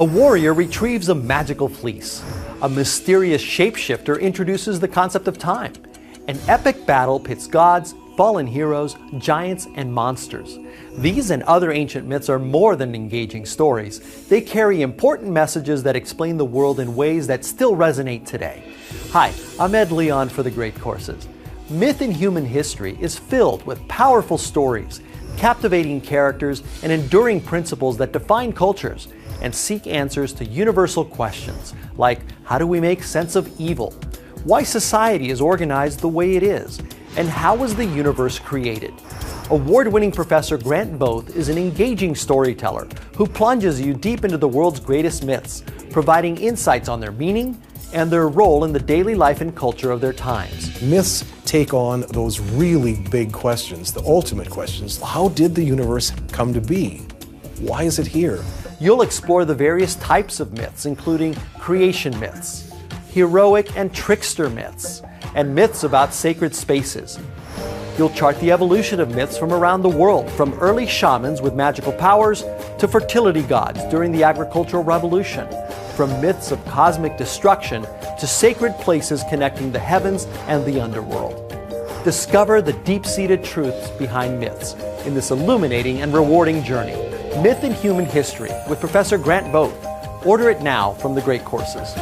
A warrior retrieves a magical fleece. A mysterious shapeshifter introduces the concept of time. An epic battle pits gods, fallen heroes, giants, and monsters. These and other ancient myths are more than engaging stories. They carry important messages that explain the world in ways that still resonate today. Hi, I'm Ed Leon for The Great Courses. Myth in human history is filled with powerful stories, captivating characters, and enduring principles that define cultures and seek answers to universal questions like how do we make sense of evil, why society is organized the way it is, and how was the universe created. Award winning Professor Grant Both is an engaging storyteller who plunges you deep into the world's greatest myths, providing insights on their meaning and their role in the daily life and culture of their times. Myths take on those really big questions, the ultimate questions. How did the universe come to be? Why is it here? You'll explore the various types of myths, including creation myths, heroic and trickster myths, and myths about sacred spaces. You'll chart the evolution of myths from around the world, from early shamans with magical powers to fertility gods during the agricultural revolution, from myths of cosmic destruction to sacred places connecting the heavens and the underworld. Discover the deep seated truths behind myths in this illuminating and rewarding journey. Myth in Human History with Professor Grant Both. Order it now from the Great Courses.